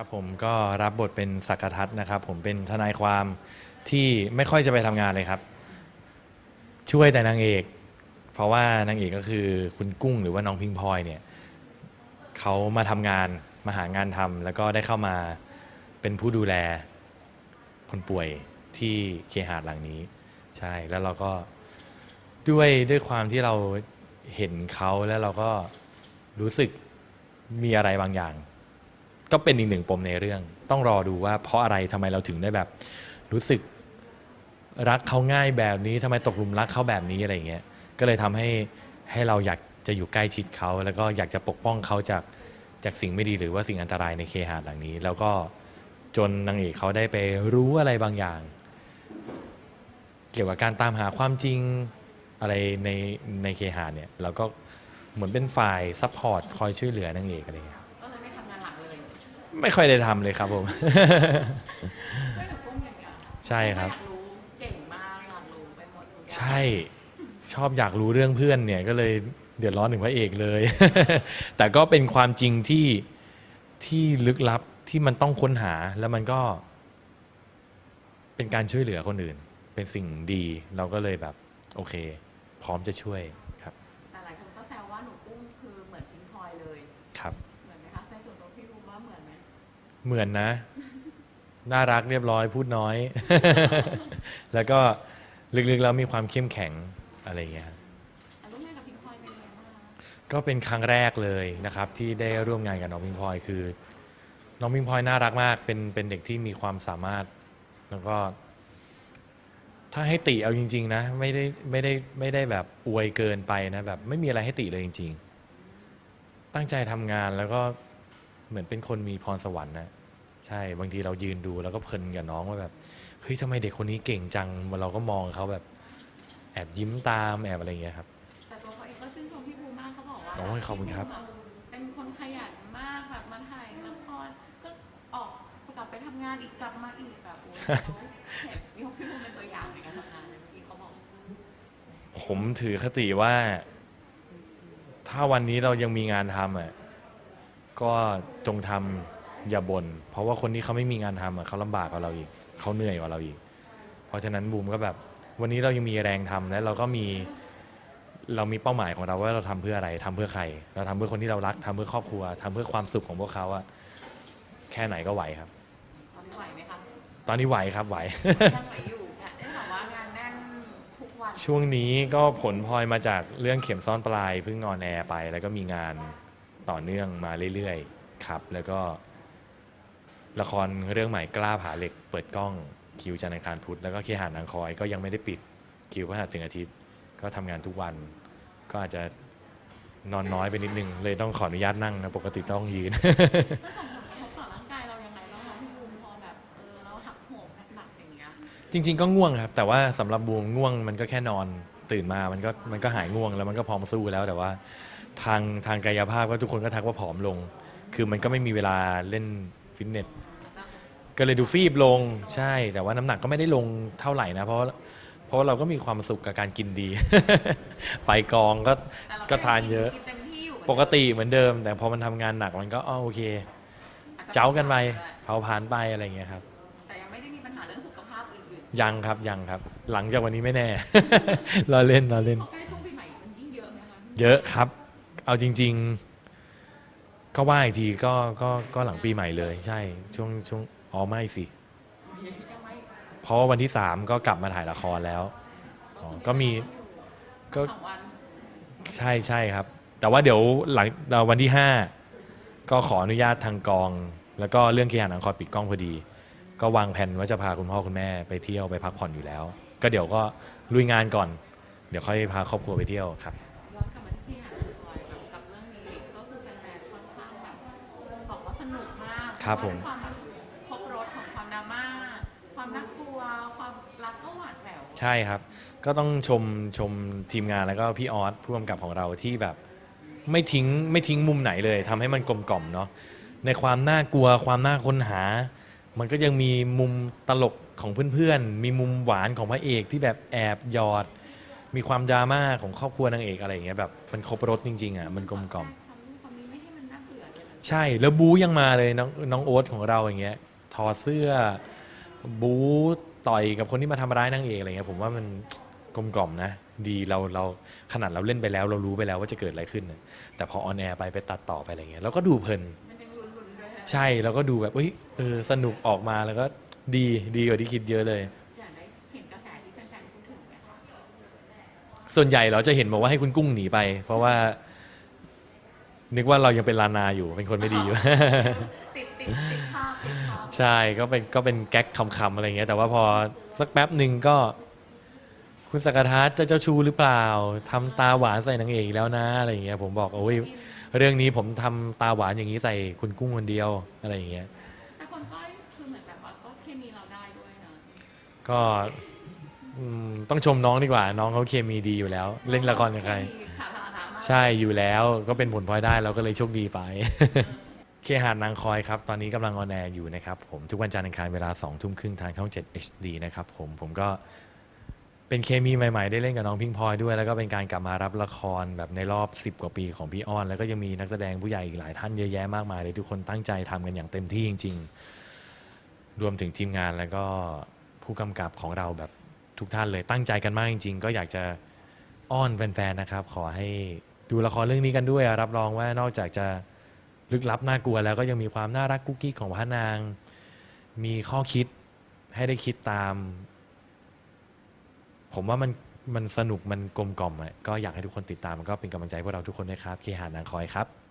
ครับผมก็รับบทเป็นสักทัศน์นะครับ ผมเป็นทนายความที่ไม่ค่อยจะไปทำงานเลยครับ ช่วยแต่นางเอก เพราะว่านางเอกก็คือคุณกุ้งหรือว่าน้องพิงพลอยเนี่ยเขามาทำงานมาหางานทำแล้วก็ได้เข้ามาเป็นผู้ดูแลคนป่วยที่เคหาดหลังนี้ ใช่แล้วเราก็ด้วยด้วยความที่เราเห็นเขาแล้วเราก็รู้สึกมีอะไรบางอย่าง ก็เป็นอีกหนึ่งปมในเรื่อง ต้องรอดูว่าเพราะอะไรทำไมเราถึงได้แบบ รู้สึกรักเขาง่ายแบบนี้ทำไมตกหลุมรักเขาแบบนี้อะไรอย่างเงี้ยก็เลยทำให้ให้เราอยากจะอยู่ใกล้ชิดเขา แล้วก็อยากจะปกป้องเขาจากจากสิ่งไม่ดีหรือว่าสิ่งอันตรายในเคหาดหลังนี้ แล้วก็จนนางเอกเขาได้ไปรู้อะไรบางอย่าง เกี่ยวกับการตามหาความจริงอะไรในในเคหาดเนี่ยเราก็เหมือนเป็นฝ่ายซัพพอร์ตคอยช่วยเหลือนางเอกอะไรอย่างเงี้ยครับ ไม่ค่อยได้ทำเลยครับผมช่วยหนูกุ้งอย่างเดียวใช่ครับ อยากรู้เก่งมากอยากรู้ไปหมดทุกอย่างใช่ชอบอยากรู้เรื่องเพื่อนเนี่ยก็เลยเดือดร้อนถึงพระเอกเลย แต่ก็เป็นความจริงที่ที่ลึกลับที่มันต้องค้นหาแล้วมันก็ เป็นการช่วยเหลือคนอื่น เป็นสิ่งดีเราก็เลยแบบ โอเค พร้อมจะช่วยครับแต่หลายคนก็แซวว่าหนูกุ้งคือเหมือนพิงพลอยเลย ครับ เหมือนนะ น่ารักเรียบร้อยพูดน้อย แล้วก็ลึกๆแล้วมีความเข้มแข็งอะไรอย่างเงี้ยครับแต่ร่วมงานกับพิงพลอยเป็นยังไงบ้างคะก็เป็นครั้งแรกเลยนะครับ ที่ได้ร่วมงานกับน้องพิงพลอยคือ น้องพิงพลอยน่ารักมาก เป็นเป็นเด็กที่มีความสามารถ แล้วก็ ถ้าให้ติเอาจริง ๆ นะ ไม่ได้ไม่ได้ไม่ได้แบบอวยเกินไปนะแบบ ไม่มีอะไรให้ติเลยจริง ๆ ตั้งใจทำงานแล้วก็เหมือนเป็นคนมีพรสวรรค์นะ ใช่บางทีเรายืนดูแล้วก็เพลินกับน้องว่าแบบเฮ้ยทำไมเด็กคนนี้เก่งจังเราก็มองเขาแบบ แอบยิ้มตามแอบอะไรอย่างเงี้ยครับแต่ตัวเขาเองก็ชื่นชมพี่ภูมากเขาบอกว่าโอ้ยขอบคุณครับพี่ภูมิเป็นคนขยันมากแบบมาถ่ายละครก็ออกกลับไปทำงานอีกกลับมาอีกแบบโอ้ยเขาเห็นพี่ภูมิเป็นตัวอย่างในการทำงานเลยเมื่อกี้เขาบอกผมถือคติว่า ถ้าวันนี้เรายังมีงานทำอะก็จงทำ อย่าบน่นเพราะว่าคนที่เขาไม่มีงานทำอะเขาลำบากกว่าเราอีก เขาเหนื่อยกว่าเราอีก เพราะฉะนั้นบูมก็แบบ วันนี้เรายังมีแรงทำและเราก็มีเรามีเป้าหมายของเราว่าเราทำเพื่ออะไรทำเพื่อใคร เราทำเพื่อคนที่เรารักทำเพื่อครอบครัวทำเพื่อความสุขของพวกเขาอะแค่ไหนก็ไหวครับ ตอนนี้ไหวไหมคะตอนนี้ไหวครับไหวยังไหวอยู่เนี่ยได้ข่าวว่างานแน่นทุกวันช่วงนี้ก็ผลพลอยมาจากเรื่องเข็มซ่อนปลายเพิ่งนอนแอร์ไป แล้วก็มีงานต่อเนื่องมาเรื่อยๆครับ แล้วก็ ละครเรื่องใหม่กล้าผาเหล็ก เปิดกล้องคิวจันทร์อังคารพุธแล้วก็เคหานางคอยก็ยังไม่ได้ปิดคิวพฤหัสถึงอาทิตย์ ก็ทำงานทุกวัน ก็อาจจะนอนน้อยไปนิดนึง เลยต้องขออนุญาตนั่งนะปกติต้องยืนแล้วส่งผลกระทบต่อร่างกายเรายังไงบ้างคะพี่บูมพอแบบเออเราหักโหมหนักๆอย่างเงี้ยจริง ๆ ก็ง่วงครับ แต่ว่าสำหรับบูมง่วงมันก็แค่นอนตื่นมามันก็มันก็หายง่วงแล้วมันก็พร้อมสู้แล้วแต่ว่า ทางทางกายภาพก็ทุกคนก็ทักว่าผอมลง คือมันก็ไม่มีเวลาเล่นฟิตเนส ก็เลยดูฟีบลงใช่ แต่ว่าน้ำหนักก็ไม่ได้ลงเท่าไหร่นะ เพราะเพราะว่าเราก็มีความสุขกับการกินดี ไปกองก็แต่เราก็ทานเยอะ กินเต็มที่อยู่ปกติเหมือนเดิม แต่พอมันทำงานหนักมันก็อ๋อโอเคเจ้ากันไปเผาผ่านไปอะไรอย่างเงี้ยครับ แต่ยังไม่ได้มีปัญหาเรื่องสุขภาพอื่นยังครับยังครับ หลังจากวันนี้ไม่แน่ เราเล่นเราเล่น ๆพอใกล้ช่วงปีใหม่มันยิ่งเยอะไหมคะเยอะครับ เอาจริง ๆ ก็ว่าอีกทีก็ก็ก็หลังปีใหม่เลย ใช่ ช่วงช่วง อ๋อไม่สิยังไม่เพราะว่าวันที่สามก็กลับมาถ่ายละครแล้วอ๋อก็มีก็สองวันใช่ใช่ครับ แต่ว่าเดี๋ยวหลังเอ่อวันที่ห้าก็ขออนุญาตทางกอง แล้วก็เรื่องเคหานังคอยปิดกล้องพอดี ก็วางแผนว่าจะพาคุณพ่อคุณแม่ไปเที่ยวไปพักผ่อนอยู่แล้ว ก็เดี๋ยวก็ลุยงานก่อน เดี๋ยวค่อยพาครอบครัวไปเที่ยวครับ ย้อนกลับมาที่หาดคอยแบบกับเรื่องนี้ก็คือแฟนๆค่อนข้างแบบบอกว่าสนุกมากครับผม เพาะว่าด้วยความ ใช่ครับ ก็ต้องชมชมทีมงานแล้วก็พี่ออสผู้กำกับของเราที่แบบไม่ทิ้งไม่ทิ้งมุมไหนเลยทำให้มันกลมกล่อมเนาะในความน่ากลัวความน่าค้นหา มันก็ยังมีมุมตลกของเพื่อนๆ มีมุมหวานของพระเอกที่แบบแอบหยอด มีความดราม่าของครอบครัวนางเอกอะไรอย่างเงี้ยแบบมันครบรถจริงๆอะมันกลมกล่อมทำนู่นทำนี้ไม่ให้มันน่าเบื่อเลยนะใช่แล้วบูยังมาเลยน้องน้องโอ๊ตของเราอย่างเงี้ยถอดเสื้อ บู ต่อยกับคนที่มาทำร้ายนางเอกอะไรเงี้ยผมว่ามันกลมกล่อมนะ ดีเราเราขนาดเราเล่นไปแล้ว เรารู้ไปแล้วว่าจะเกิดอะไรขึ้นนะแต่พอออนแอร์ไปไปตัดต่อไปอะไรเงี้ยเราก็ดูเพลิน มันยังลุ้นๆด้วยนะใช่แล้วก็ดูแบบเฮ้ยเออสนุกออกมาแล้วก็ดีดีกว่าที่คิดเยอะเลย อยากได้เห็นกระแสที่แฟนๆพูดถึงไหมคะส่วนใหญ่เราจะเห็นบอกว่าให้คุณกุ้งหนีไป เพราะว่า นึกว่าเรายังเป็นลานาอยู่เป็นคนไม่ดีอยู่ ติดติดติดภาพติดภาพ ใช่ก็เป็นก็เป็นแก๊กคำๆอะไรเงี้ยแต่ว่าพอสักแป๊บหนึ่งก็ คุณสกทัศน์จะเจ้าชู้หรือเปล่าทำตาหวานใส่นางเอกอีกแล้วนะอะไรเงี้ยผมบอกโอ้ยเรื่องนี้ผมทำตาหวานอย่างนี้ใส่คุณกุ้งคนเดียวอะไรอย่างเงี้ยแต่คนก็คือเหมือนแบบว่าก็เคมีเราได้ด้วยนะก็อืมต้องชมน้องดีกว่า น้องเขาเคมีดีอยู่แล้ว เล่นละครกับใครเคมีสาธารณะมาก ใช่อยู่แล้วก็เป็นผลพลอยได้เราก็เลยโชคดีไป เคหานางคอยครับ ตอนนี้กำลังออนแอร์อยู่นะครับผมทุกวันจันทร์อังคารเวลา2ทุ่มครึ่งทางช่อง 7 HD นะครับผมผมก็เป็นเคมีใหม่ๆ ได้เล่นกับน้องพิงพลอยด้วย แล้วก็เป็นการกลับมารับละครแบบในรอบ 10 กว่าปีของพี่อ้อน แล้วก็ยังมีนักแสดงผู้ใหญ่อีกหลายท่านเยอะแยะมากมายเลยทุกคนตั้งใจทำกันอย่างเต็มที่จริง ๆ รวมถึงทีมงานแล้วก็ผู้กำกับของเราแบบทุกท่านเลยตั้งใจกันมากจริง ๆ ก็อยากจะอ้อนแฟนๆนะครับ ขอให้ดูละครเรื่องนี้กันด้วย รับรองว่านอกจากจะ ลึกลับน่ากลัวแล้วก็ยังมีความน่ารักกุ๊กกิ๊กของพระนาง มีข้อคิดให้ได้คิดตาม ผมว่ามันมันสนุกมันกลมกล่อมอะก็อยากให้ทุกคนติดตามมันก็เป็นกำลังใจพวกเราทุกคนด้วยครับเคหานางคอยครับ